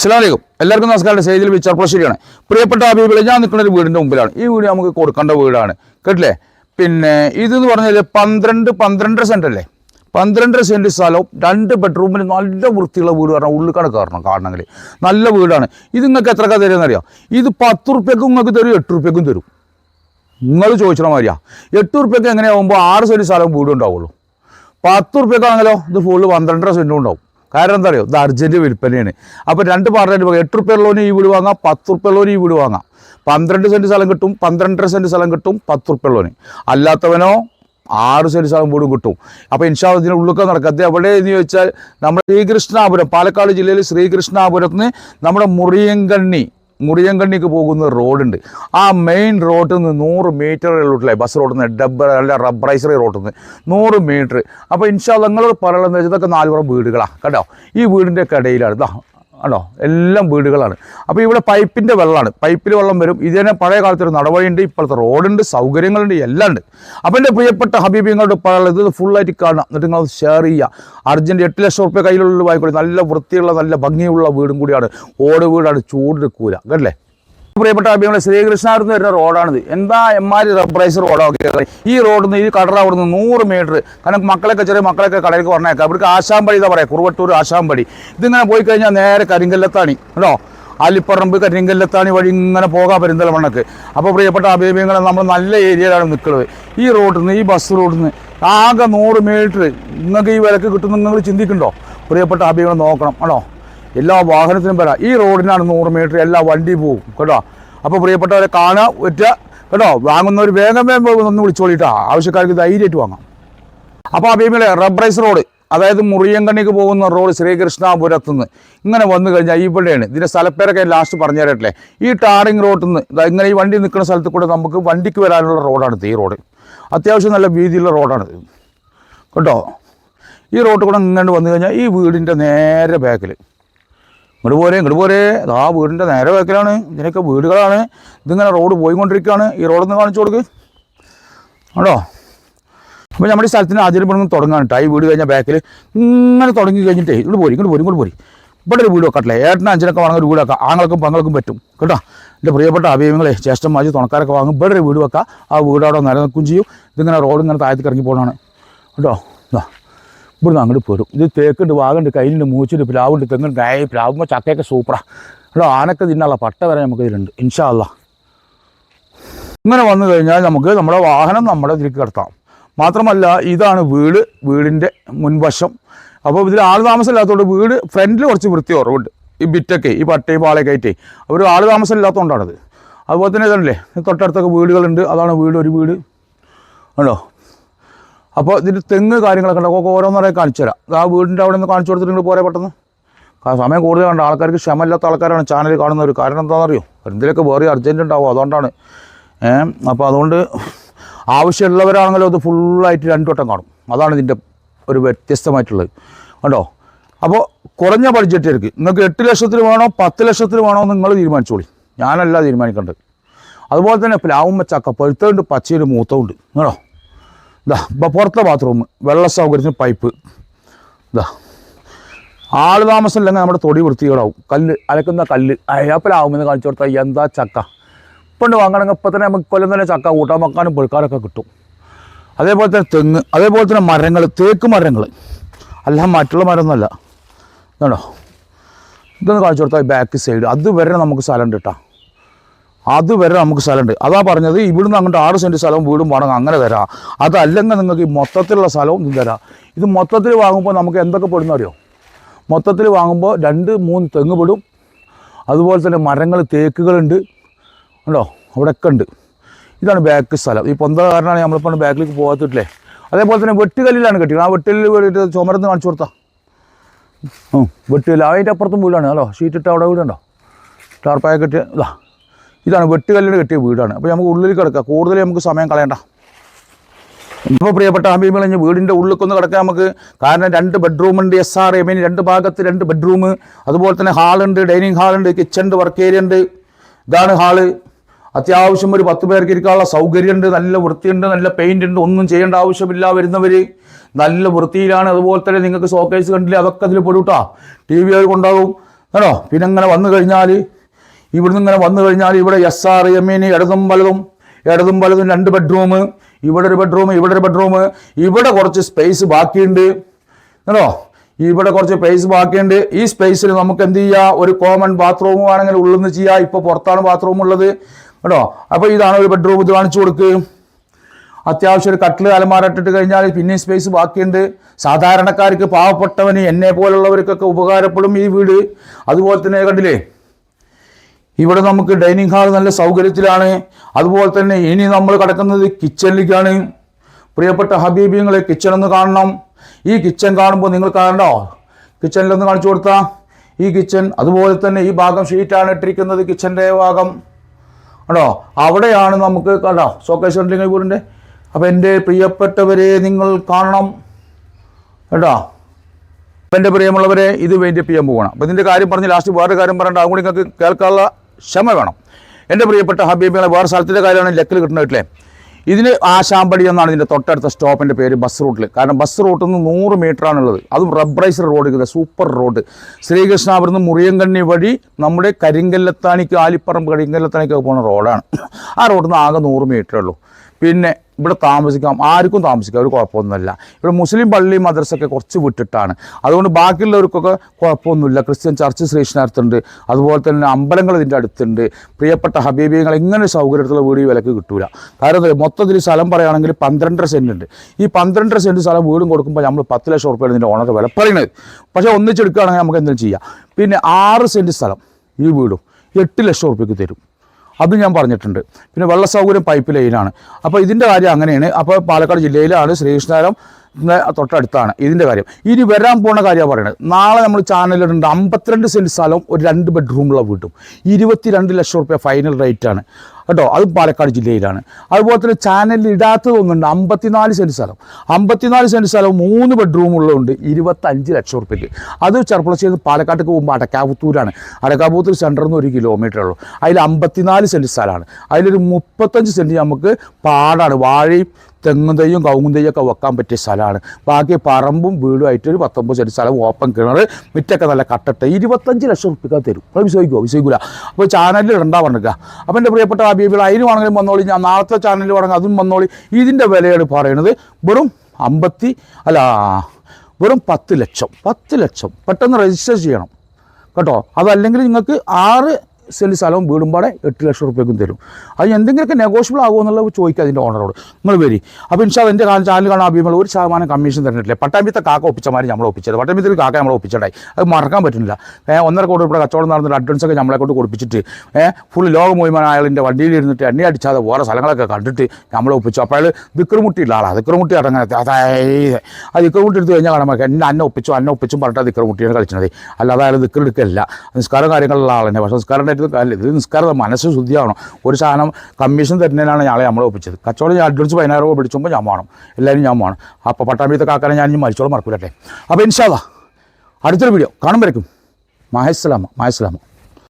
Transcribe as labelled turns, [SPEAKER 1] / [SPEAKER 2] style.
[SPEAKER 1] അസ്സലാമലൈക്കും. എല്ലാവർക്കും നമസ്കാരം. സേജിൽ വിച്ചർപ്പശ്ശേരിയാണ് പ്രിയപ്പെട്ട അബീബിളെ ഞാൻ നിൽക്കുന്ന ഒരു വീടിന്റെ മുമ്പിലാണ്. ഈ വീട് നമുക്ക് കൊടുക്കേണ്ട വീടാണ്. കേട്ടില്ലേ? പിന്നെ ഇതെന്ന് പറഞ്ഞാൽ പന്ത്രണ്ട് പന്ത്രണ്ടര സെന്റ് അല്ലേ? പന്ത്രണ്ടര സെന്റ് സ്ഥലവും രണ്ട് ബെഡ്റൂമിൽ നല്ല വൃത്തിയുള്ള വീട് പറഞ്ഞാൽ ഉള്ളിക്കാണ് കയറണം കാണണമെങ്കിൽ. നല്ല വീടാണ്. ഇത് നിങ്ങൾക്ക് എത്ര തരുമെന്നറിയാം ഇത് പത്ത് റുപ്യക്കും നിങ്ങൾക്ക് തരും എട്ട് റുപ്യക്കും തരും. നിങ്ങൾ ചോദിച്ചണ മാതിരിയാ. എട്ട് റുപ്യക്ക് എങ്ങനെയാകുമ്പോൾ ആറ് സെന്റ് വീടും ഉണ്ടാവുള്ളൂ. പത്ത് റുപ്യക്കാണെങ്കിലോ ഇത് ഫുള്ള് പന്ത്രണ്ടര സെന്റും ഉണ്ടാവും. കാരണം എന്താ അറിയോ ഇത് അർജന്റ് വിൽപ്പനയാണ്. അപ്പോൾ രണ്ട് പാർട്ടി പോകാം എട്ട് റുപ്യ ഉള്ളവന് ഈ വീട് വാങ്ങാം പത്ത് റുപ്യ ഉള്ളവന് ഈ വീട് വാങ്ങാം. പന്ത്രണ്ട് സെന്റ് സ്ഥലം കിട്ടും പന്ത്രണ്ടര സെന്റ് സ്ഥലം കിട്ടും പത്ത് റുപ്യ ഉള്ളവന് അല്ലാത്തവനോ ആറ് സെന്റ് സ്ഥലം വീടും കിട്ടും. അപ്പോൾ ഇൻഷാ ഇതിന് ഉള്ളിലൊക്കെ നടക്കത്തെ എവിടെ എന്ന് ചോദിച്ചാൽ നമ്മുടെ ശ്രീകൃഷ്ണാപുരം പാലക്കാട് ജില്ലയിൽ ശ്രീകൃഷ്ണാപുരത്ത് നിന്ന് നമ്മുടെ മുറിയങ്കണ്ണി മുറിയങ്കണ്ണിക്ക് പോകുന്ന റോഡുണ്ട്. ആ മെയിൻ റോഡിൽ നിന്ന് നൂറ് മീറ്റർ ഉള്ളിലെ ബസ് റോഡിൽ നിന്ന് ഡബ്ബർ അല്ല റബ്ബറൈസറി റോഡിൽ നിന്ന് നൂറ് മീറ്റർ അപ്പോൾ ഇൻഷാ നിങ്ങൾ പറയുന്നത് ഇതൊക്കെ നാലുപുറം വീടുകളാണ് കേട്ടോ ഈ വീടിന്റെ കടയിലാണ്. ഇതാ ആണോ? എല്ലാം വീടുകളാണ്. അപ്പോൾ ഇവിടെ പൈപ്പിന്റെ വെള്ളമാണ്. പൈപ്പിൽ വെള്ളം വരും. ഇതിനെ പഴയ കാലത്തൊരു ഒരു നടവഴിയുണ്ട് ഇപ്പോഴത്തെ റോഡുണ്ട് സൗകര്യങ്ങളുണ്ട് എല്ലാം ഉണ്ട് അപ്പോൾ എന്റെ പ്രിയപ്പെട്ട ഹബീബിങ്ങളോട് പഴയ ഇത് ഫുള്ളായിട്ട് കാണാം. എന്നിട്ട് നിങ്ങൾ ഷെയർ ചെയ്യുക. അർജന്റ് എട്ട് ലക്ഷം റുപ്യ കയ്യിലുള്ള വായിക്കോളി നല്ല വൃത്തിയുള്ള നല്ല ഭംഗിയുള്ള വീടും കൂടിയാണ്. ഓട് വീടാണ് ചൂട് ചൂടെടുക്കൂല കേട്ടല്ലേ? പ്രിയപ്പെട്ട അഭിമുഖം ശ്രീകൃഷ്ണാർന്ന് വരുന്ന റോഡാണിത്. എന്താ എമ്മാരി റബ്ബറൈസ് റോഡൊക്കെ ഈ റോഡിൽ നിന്ന് ഈ കടറ അവിടെ നിന്ന് നൂറ് മീറ്റർ കാരണം മക്കളൊക്കെ ചെറിയ മക്കളൊക്കെ കടയിലേക്ക് പറഞ്ഞേക്കാം അവർക്ക് ആശാമ്പടി എന്താ പറയുക കുറുവട്ടൂർ ആശാമ്പടി. ഇതിങ്ങനെ പോയി കഴിഞ്ഞാൽ നേരെ കരിങ്കല്ലത്താണി. കേട്ടോ? അലിപ്പറമ്പ് കരിങ്കല്ലത്താണി വഴി ഇങ്ങനെ പോകാം പെരിന്തൽമണ്ണക്ക് അപ്പോൾ പ്രിയപ്പെട്ട അഭിമുഖങ്ങളെ നമ്മൾ നല്ല ഏരിയയിലാണ് നിൽക്കുന്നത് ഈ റോഡിൽ നിന്ന് ഈ ബസ് റോഡിൽ നിന്ന് ആകെ നൂറ് മീറ്റർ നിങ്ങൾക്ക് ഈ വിലക്ക് കിട്ടുന്ന നിങ്ങൾ ചിന്തിക്കുന്നുണ്ടോ പ്രിയപ്പെട്ട അഭിമുഖം നോക്കണം. ആണോ എല്ലാ വാഹനത്തിനും വരാം. ഈ റോഡിനാണ് നൂറ് മീറ്റർ എല്ലാ വണ്ടി പോകും കേട്ടോ? അപ്പോൾ പ്രിയപ്പെട്ടവരെ കാണാൻ ഒറ്റ കേട്ടോ? വാങ്ങുന്നവർ വേഗം വേഗം ഒന്ന് വിളിച്ചോളിട്ടാ ആവശ്യക്കാർക്ക് ധൈര്യമായിട്ട് വാങ്ങാം. അപ്പോൾ അഭിമലെ റബ്ബറൈസ് റോഡ് അതായത് മുറിയങ്കണ്ണിക്ക് പോകുന്ന റോഡ് ശ്രീകൃഷ്ണാപുരത്ത് നിന്ന് ഇങ്ങനെ വന്നു കഴിഞ്ഞാൽ ഇവിടെയാണ്. ഇതിന്റെ സ്ഥലപ്പേരൊക്കെ ലാസ്റ്റ് പറഞ്ഞു തരട്ടെ ഈ ടാറിങ് റോഡിൽ നിന്ന് ഇങ്ങനെ ഈ വണ്ടി നിൽക്കുന്ന സ്ഥലത്ത് കൂടെ നമുക്ക് വണ്ടിക്ക് വരാനുള്ള റോഡാണ് ഈ റോഡ്. അത്യാവശ്യം നല്ല വീതിയുള്ള റോഡാണ് കേട്ടോ? ഈ റോഡ് കൂടെ ഇങ്ങോട്ട് വന്നു കഴിഞ്ഞാൽ ഈ വീടിന്റെ നേരെ ബാക്കിൽ ഇങ്ങോട്ട് പോരെ ഇങ്ങോട്ട് പോരെ. ആ വീടിന്റെ നേരെ ബാക്കിലാണ് ഇതിനൊക്കെ വീടുകളാണ്. ഇതിങ്ങനെ റോഡ് പോയിക്കൊണ്ടിരിക്കുകയാണ് ഈ റോഡൊന്ന് കാണിച്ചു കൊടുക്ക്. ആണോ? അപ്പോൾ നമ്മുടെ ഈ സ്ഥലത്തിന് ആദ്യം ഇവിടെ നിന്ന് തുടങ്ങാണ് ഈ വീട് കഴിഞ്ഞാൽ ബാക്കിൽ ഇങ്ങനെ തുടങ്ങി കഴിഞ്ഞിട്ടേ ഇങ്ങോട്ട് പോരി ഇങ്ങോട്ട് പോരി ഇങ്ങോട്ട് പോരി. ഇവിടെ ഒരു വീട് വെക്കട്ടെ ഏട്ടനും അഞ്ചിനൊക്കെ വാങ്ങുന്ന ഒരു വീട് വെക്കാം. ആങ്ങൾക്കും പങ്ങൾക്കും പറ്റും. കേട്ടോ? എന്റെ പ്രിയപ്പെട്ട അഭിമുഖങ്ങളെ ജ്യേഷ്ഠന്മാർ തുണക്കാരൊക്കെ വാങ്ങും. ഇവിടെ ഒരു വീട് വെക്കാം. ആ വീട് അവിടെ നിലനിൽക്കുകയും ചെയ്യും. ഇതിങ്ങനെ റോഡ് ഇങ്ങനെ താഴത്തേക്ക് ഇറങ്ങി പോകണമാണ് കേട്ടോ? ഇതാ. ഇവിടുന്ന് അങ്ങോട്ട് പോരും. ഇത് തേക്കുണ്ട് വാഗുണ്ട് കയ്യിലുണ്ട് മൂച്ചുണ്ട് പ്ലാവുണ്ട് തെങ്ങുണ്ട്. ഏ പ്ലാവുമ്പോൾ ചക്കയൊക്കെ സൂപ്പറാണ് ഇവിടെ ആനക്ക് തിന്നാനുള്ള പട്ട വരെ നമുക്ക് ഇതിലുണ്ട്. ഇൻഷാ അല്ലാ ഇങ്ങനെ വന്നു കഴിഞ്ഞാൽ നമുക്ക് നമ്മുടെ വാഹനം നമ്മുടെ ഇതിലേക്ക് കിടത്താം. മാത്രമല്ല ഇതാണ് വീട് വീടിന്റെ മുൻവശം. അപ്പോൾ ഇതിൽ ആൾ താമസം ഇല്ലാത്തതുകൊണ്ട് വീട് ഫ്രണ്ടിൽ കുറച്ച് വൃത്തി കുറവുണ്ട്. ഈ ബിറ്റൊക്കെ ഈ പട്ടയും പാളയൊക്കെ ആയിട്ടേ. അവർ ആൾ താമസം ഇല്ലാത്തതുകൊണ്ടാണത് അതുപോലെ തന്നെ ഇതല്ലേ തൊട്ടടുത്തൊക്കെ വീടുകളുണ്ട്. അതാണ് വീട് ഒരു വീട്. ആണോ? അപ്പോൾ ഇതിൽ തെങ്ങ് കാര്യങ്ങളൊക്കെ ഉണ്ട്. ഒക്കെ ഓരോന്നറിയാൻ കാണിച്ചു തരാം. ആ വീടിന്റെ അവിടെ നിന്ന് കാണിച്ചു കൊടുത്തിട്ട് പോരെ പെട്ടെന്ന്. സമയം സമയം കൂടുതലുണ്ട് ആൾക്കാർക്ക് ക്ഷമയില്ലാത്ത ആൾക്കാരാണ് ചാനൽ കാണുന്നവർ കാരണം എന്താണെന്നറിയോ? എന്തിലൊക്കെ വേറെ അർജന്റ് ഉണ്ടാവും? അതുകൊണ്ടാണ്. അപ്പോൾ അതുകൊണ്ട് ആവശ്യമുള്ളവരാണെങ്കിലും അത് ഫുള്ളായിട്ട് രണ്ടു വട്ടം കാണും. അതാണ് ഇതിന്റെ ഒരു വ്യത്യസ്തമായിട്ടുള്ളത്. കണ്ടോ? അപ്പോൾ കുറഞ്ഞ ബഡ്ജറ്റിലേക്ക് നിങ്ങൾക്ക് എട്ട് ലക്ഷത്തിന് വേണോ പത്ത് ലക്ഷത്തിന് വേണോ നിങ്ങൾ തീരുമാനിച്ചോളി. ഞാനല്ല തീരുമാനിക്കേണ്ടത്. അതുപോലെ തന്നെ പ്ലാവും ചക്ക പഴുത്തുണ്ട് പച്ചയുണ്ട് മൂത്തമുണ്ട് കേട്ടോ ഇതാ പുറത്തെ ബാത്റൂം വെള്ള സൗകര്യത്തിന് പൈപ്പ് ഇതാ ആൾ താമസം ഇല്ലെങ്കിൽ നമ്മുടെ തൊടി വൃത്തികേടാവും. കല്ല് അലക്കുന്ന കല്ല് അയ്യാപ്പലാവുമെന്ന് കാണിച്ചു കൊടുത്താൽ എന്താ ചക്ക. ഇപ്പം വാങ്ങണമെങ്കിൽ ഇപ്പം തന്നെ നമുക്ക് കൊല്ലം തന്നെ ചക്ക കൂട്ടാൻ വെക്കാനും പെടുക്കാനൊക്കെ കിട്ടും. അതേപോലെ തന്നെ തെങ്ങ് അതേപോലെ തന്നെ മരങ്ങൾ തേക്ക് മരങ്ങൾ അല്ല മറ്റുള്ള മരമൊന്നുമല്ല. ഇതാണോ? ഇതൊന്ന് കാണിച്ചു കൊടുത്താൽ ബാക്ക് സൈഡ് അതുവരെ നമുക്ക് സ്ഥലം കേട്ടോ അതുവരെ നമുക്ക് സ്ഥലമുണ്ട്. അതാ പറഞ്ഞത് ഇവിടുന്ന് അങ്ങോട്ട് ആറ് സെന്റ് സ്ഥലവും വീടും വേണം അങ്ങനെ തരാം അതല്ലെങ്കിൽ നിങ്ങൾക്ക് ഈ മൊത്തത്തിലുള്ള സ്ഥലവും ഇതും തരാം. ഇത് മൊത്തത്തിൽ വാങ്ങുമ്പോൾ നമുക്ക് എന്തൊക്കെ പെടുന്ന അറിയോ? മൊത്തത്തിൽ വാങ്ങുമ്പോൾ രണ്ട് മൂന്ന് തെങ്ങ് പെടും. അതുപോലെ തന്നെ മരങ്ങൾ തേക്കുകളുണ്ട് ഉണ്ടോ. അവിടെയൊക്കെ ഉണ്ട്. ഇതാണ് ബാക്ക് സ്ഥലം. ഈ പൊന്ത കാരണമാണ് നമ്മളിപ്പോൾ ബാക്കിലേക്ക് പോകാത്തിട്ടില്ലേ? അതേപോലെ തന്നെ വെട്ടുകല്ലിലാണ് കെട്ടിയത്. ആ വെട്ടുകല്ലിൽ വേണ്ടിയിട്ട് ചുമരന്ന് കാണിച്ചു കൊടുത്താ. ഉം, വെട്ടുകല്ല്. അതിന്റെ അപ്പുറത്തും വീടാണ്. ഹലോ ഷീറ്റിട്ട് അവിടെ വീടുണ്ടോ? ടാർപ്പായ കെട്ടിയ ഇതാ. ഇതാണ് വെട്ടുകല്ലിന് കെട്ടിയ വീടാണ്. അപ്പോൾ നമുക്ക് ഉള്ളിൽ കിടക്കാം. കൂടുതൽ നമുക്ക് സമയം കളയണ്ട. ഇപ്പോൾ പ്രിയപ്പെട്ട ഹബീബിൾ കഴിഞ്ഞ് വീടിന്റെ ഉള്ളിലേക്കൊന്ന് കിടക്കാൻ നമുക്ക് കാരണം രണ്ട് ബെഡ്റൂമുണ്ട് എസ് ആർ എമ്മിന് രണ്ട് ഭാഗത്ത് രണ്ട് ബെഡ്റൂം അതുപോലെ തന്നെ ഹാളുണ്ട് ഡൈനിങ് ഹാളുണ്ട് കിച്ചൺ വർക്ക് ഏരിയ ഉണ്ട് ഇതാണ് ഹാൾ അത്യാവശ്യം ഒരു പത്ത് പേർക്ക് ഇരിക്കാനുള്ള സൗകര്യമുണ്ട് നല്ല വൃത്തിയുണ്ട് നല്ല പെയിന്റ് ഉണ്ട്. ഒന്നും ചെയ്യേണ്ട ആവശ്യമില്ല വരുന്നവർ നല്ല വൃത്തിയിലാണ്. അതുപോലെ തന്നെ നിങ്ങൾക്ക് ഷോക്കേസ് കണ്ടില്ലേ? അതൊക്കെ അതിൽ പെടും കേട്ടോ ടി വി അവർ കൊണ്ടാകും കേട്ടോ പിന്നെ അങ്ങനെ വന്നു കഴിഞ്ഞാൽ ഇവിടുന്ന് ഇങ്ങനെ വന്നു കഴിഞ്ഞാൽ ഇവിടെ എസ് ആർ എമ്മിന് ഇടതും വലതും ഇടതും വലതും രണ്ട് ബെഡ്റൂം ഇവിടെ ഒരു ബെഡ്റൂം ഇവിടെ ഒരു ബെഡ്റൂം ഇവിടെ കുറച്ച് സ്പേസ് ബാക്കിയുണ്ട്. കേട്ടോ ഇവിടെ കുറച്ച് സ്പേസ് ബാക്കിയുണ്ട്. ഈ സ്പേസിൽ നമുക്ക് എന്ത് ചെയ്യാം? ഒരു കോമൺ ബാത്റൂം ആണെങ്കിൽ ഉള്ളിൽ നിന്ന് ചെയ്യാം. ഇപ്പോൾ പുറത്താണ് ബാത്റൂം ഉള്ളത്. കേട്ടോ അപ്പോൾ ഇതാണ് ഒരു ബെഡ്റൂം ഇത് കാണിച്ചു കൊടുക്ക്. അത്യാവശ്യം ഒരു കട്ടിൽ അലമാരട്ടിട്ട് കഴിഞ്ഞാൽ പിന്നെ സ്പേസ് ബാക്കിയുണ്ട്. സാധാരണക്കാർക്ക് പാവപ്പെട്ടവന് എന്നെ പോലുള്ളവർക്കൊക്കെ ഉപകാരപ്പെടും ഈ വീട്. അതുപോലെ തന്നെ കണ്ടില്ലേ? ഇവിടെ നമുക്ക് ഡൈനിങ് ഹാൾ നല്ല സൗകര്യത്തിലാണ്. അതുപോലെ തന്നെ ഇനി നമ്മൾ കിടക്കുന്നത് കിച്ചണിലേക്കാണ് പ്രിയപ്പെട്ട ഹബീബിങ്ങളെ കിച്ചൺ ഒന്ന് കാണണം. ഈ കിച്ചൺ കാണുമ്പോൾ നിങ്ങൾ കാണണ്ടോ? കിച്ചണിലൊന്ന് കാണിച്ചു കൊടുത്താൽ ഈ കിച്ചൺ അതുപോലെ തന്നെ ഈ ഭാഗം ഷീറ്റാണ് ഇട്ടിരിക്കുന്നത് കിച്ചന്റെ ഭാഗം. ആണോ അവിടെയാണ് നമുക്ക് കണ്ടോ? സോക്കേഷ് കണ്ടില്ലെങ്കിൽ വീടിന്റെ. അപ്പോൾ എന്റെ പ്രിയപ്പെട്ടവരെ നിങ്ങൾ കാണണം. കേട്ടോ അപ്പം എന്റെ പ്രിയമുള്ളവരെ ഇത് വേണ്ടി ചെയ്യാൻ പോകണം അപ്പം ഇതിന്റെ കാര്യം പറഞ്ഞ് ലാസ്റ്റ് വേറെ കാര്യം പറയേണ്ട. അതും കൂടി നിങ്ങൾക്ക് കേൾക്കാനുള്ള ക്ഷമ വേണം. എന്റെ പ്രിയപ്പെട്ട ഹബീബികളെ വേറെ സ്ഥലത്തിന്റെ കാര്യമാണ് ലക്കിൽ കിട്ടുന്നതില്ലേ ഇതിന് ആശാമ്പടി എന്നാണ് ഇതിന്റെ തൊട്ടടുത്ത സ്റ്റോപ്പിന്റെ പേര് ബസ് റൂട്ടിൽ കാരണം ബസ് റൂട്ടിൽ നിന്ന് നൂറ് മീറ്ററാണുള്ളത്. അതും റബ്ബറൈസർ റോഡ് ഇത് സൂപ്പർ റോഡ്. ശ്രീകൃഷ്ണാപുരത്ത് മുറിയങ്കണ്ണി വഴി നമ്മുടെ കരിങ്കല്ലത്താണിക്ക് ആലിപ്പറമ്പ് കരിങ്കല്ലത്താണിക്കൊക്കെ പോകുന്ന റോഡാണ്. ആ റോഡിൽ നിന്ന് ആകെ നൂറ് മീറ്ററേ ഉള്ളൂ. പിന്നെ ഇവിടെ താമസിക്കാം. ആർക്കും താമസിക്കാം. ഒരു കുഴപ്പമൊന്നുമില്ല. ഇവിടെ മുസ്ലിം പള്ളി മദ്രസൊക്കെ കുറച്ച് വിട്ടിട്ടാണ്. അതുകൊണ്ട് ബാക്കിയുള്ളവർക്കൊക്കെ കുഴപ്പമൊന്നുമില്ല. ക്രിസ്ത്യൻ ചർച്ച് സ്റ്റേഷനടുത്തുണ്ട് അതുപോലെ തന്നെ അമ്പലങ്ങൾ ഇതിന്റെ അടുത്തുണ്ട്. പ്രിയപ്പെട്ട ഹബീബിയങ്ങൾ എങ്ങനെ സൗകര്യത്തിലുള്ള വീട് ഈ വിലക്ക് കിട്ടൂല. കാരണം മൊത്തത്തിൽ സ്ഥലം പറയുകയാണെങ്കിൽ പന്ത്രണ്ടര സെന്റ് ഉണ്ട്. ഈ പന്ത്രണ്ടര സെന്റ് സ്ഥലം വീടും കൊടുക്കുമ്പോൾ നമ്മൾ പത്ത് ലക്ഷം ഉറുപ്പിയാണ് ഇതിന്റെ ഓണർ വില പറയുന്നത് പക്ഷേ ഒന്നിച്ചെടുക്കുകയാണെങ്കിൽ നമുക്ക് എന്തെങ്കിലും ചെയ്യാം. പിന്നെ ആറ് സെന്റ് സ്ഥലം ഈ വീടും എട്ട് ലക്ഷം ഉറുപ്പിക്ക് തരും. അത് ഞാൻ പറഞ്ഞിട്ടുണ്ട്. പിന്നെ വെള്ള സൗകര്യം പൈപ്പ് ലൈനാണ് അപ്പോൾ ഇതിന്റെ കാര്യം അങ്ങനെയാണ്. അപ്പോൾ പാലക്കാട് ജില്ലയിലാണ് ശ്രീകൃഷ്ണാരം തൊട്ടടുത്താണ് ഇതിന്റെ കാര്യം. ഇനി വരാൻ പോണ കാര്യമാണ് പറയുന്നത് നാളെ നമ്മൾ ചാനലിലുണ്ട് അമ്പത്തിരണ്ട് സെന്റ് സ്ഥലവും ഒരു രണ്ട് ബെഡ്റൂമുള്ള വീട്ടും ഇരുപത്തിരണ്ട് ലക്ഷം റുപ്യ ഫൈനൽ റേറ്റാണ് കേട്ടോ അതും പാലക്കാട് ജില്ലയിലാണ്. അതുപോലെ തന്നെ ചാനലിൽ ഇടാത്തതൊന്നുണ്ട് അമ്പത്തിനാല് സെന്റ് സ്ഥലം. അമ്പത്തിനാല് സെന്റ് സ്ഥലം മൂന്ന് ബെഡ്റൂം ഉള്ളതുണ്ട് ഇരുപത്തഞ്ച് ലക്ഷം റുപ്യക്ക് അത് ചെറുപ്പളശ്ശേരി പാലക്കാട്ടേക്ക് പോകുമ്പോൾ അടക്കാപുത്തൂരാണ്. അടക്കാപുത്തൂർ സെന്ററിൽ നിന്ന് ഒരു കിലോമീറ്റർ ഉള്ളൂ. അതിൽ അമ്പത്തിനാല് സെന്റ് സ്ഥലമാണ്. അതിലൊരു മുപ്പത്തഞ്ച് സെന്റ് നമുക്ക് പാടാണ്. വാഴയും തെങ്ങും തെയ്യും ഒക്കെ വെക്കാൻ പറ്റിയ സ്ഥലമാണ്. ബാക്കി പറമ്പും വീടും ആയിട്ട് ഒരു പത്തൊമ്പത് സെന്റ് സ്ഥലം ഓപ്പൺ കിണർ മിറ്റൊക്കെ നല്ല കട്ടട്ട്. ഇരുപത്തഞ്ച് ലക്ഷം റുപ്യക്ക് തരും. അത് വിശ്വസിക്കുമോ വിശ്വസിക്കില്ല അപ്പോൾ ചാനലിൽ ഇടണ്ടാ പറഞ്ഞിരിക്കുക അപ്പോൾ എന്റെ പ്രിയപ്പെട്ട ഹബീബികൾ അതിന് വേണമെങ്കിലും വന്നോളി. ഞാൻ നാളത്തെ ചാനലിൽ വേണമെങ്കിൽ അതും വന്നോളി. ഇതിന്റെ വിലയാണ് പറയുന്നത് വെറും അമ്പത്തി അല്ല വെറും പത്ത് ലക്ഷം. പത്ത് ലക്ഷം. പെട്ടെന്ന് രജിസ്റ്റർ ചെയ്യണം. കേട്ടോ? അതല്ലെങ്കിൽ നിങ്ങൾക്ക് ആറ് സെന്റ് സ്ഥലവും വീടും പാടെ എട്ട് ലക്ഷം റുപ്യക്കും തരും. അത് എന്തെങ്കിലുമൊക്കെ നെഗോഷ്യബിൾ ആകുമോ എന്നുള്ളത് ചോദിക്കുക അതിന്റെ ഓണറോട് നിങ്ങൾ വരി. അപ്പോൾ ഇൻഷാ എന്റെ ചാനൽ കാണാൻ അഭിമുഖം ഒരു ശതമാനം കമ്മീഷൻ തന്നിട്ടില്ല പട്ടാമ്പിത്തെ കാക്ക ഒപ്പിച്ചമാരി നമ്മൾ ഒപ്പിച്ചത്. പട്ടാമ്പിത്തിൽ കാക്ക നമ്മൾ ഒപ്പിച്ചിട്ടായി അത് മറക്കാൻ പറ്റുന്നില്ല. ഏഹ് ഒന്നര കോടി ഇവിടെ കച്ചവടം നടന്നിട്ട് അഡ്വാൻസ് ഒക്കെ നമ്മളെ കൊണ്ട് കൊടുപ്പിച്ചിട്ട് ഏഹ് ഫുൾ ലോകം മുഴുവൻ അയാളിന്റെ വണ്ടിയിൽ ഇരുന്നിട്ട് എണ്ണി അടിച്ചാതെ വേറെ സ്ഥലങ്ങളൊക്കെ കണ്ടിട്ട് നമ്മളെ ഒപ്പിച്ചു. അപ്പോൾ അയാൾ ദിക്കറുമുട്ടിയില്ല ആളാണ് വിക്രമുട്ടി ഇറങ്ങാൻ അതായത് ആ വിക്രമുട്ടി എടുത്ത് കഴിഞ്ഞാൽ കാണാൻ എന്നെ അന്നെ ഒപ്പിച്ചു അന്നെ ഒപ്പിച്ചും പറഞ്ഞിട്ട് ദിക്കറുമുട്ടിയാണ് കളിച്ചത്. അല്ലാതെ അയാൾ വിക്രം എടുക്കല്ല നിസ്കാരം കാര്യങ്ങളുള്ള ആളെന്നെ. പക്ഷേ നിസ്കാരം ഉണ്ടായിട്ട് കാര്യമില്ല ഇത് നിസ്കാരം മനസ്സ് ശുദ്ധിയാവണം. ഒരു സാധനം കമ്മീഷൻ തരുന്നതിനാണ് ഞങ്ങളെ നമ്മളെ ഒപ്പിച്ചത്. കച്ചവടം ഞാൻ അഡ്വാൻസ് പതിനായിരം രൂപ പിടിച്ചുമ്പോൾ ഞാൻ വേണം എല്ലാവരും ഞാൻ വേണം അപ്പോൾ പട്ടാമ്പിയത്തെ കാക്കാനെ ഞാൻ ഇനി മരിച്ചോളം മറക്കൂലട്ടെ അപ്പോൾ ഇൻഷാല്ല അടുത്തൊരു വീഡിയോ കാണുമ്പോഴേക്കും. മഹേസ്ലാമ മഹേസ്ലാമ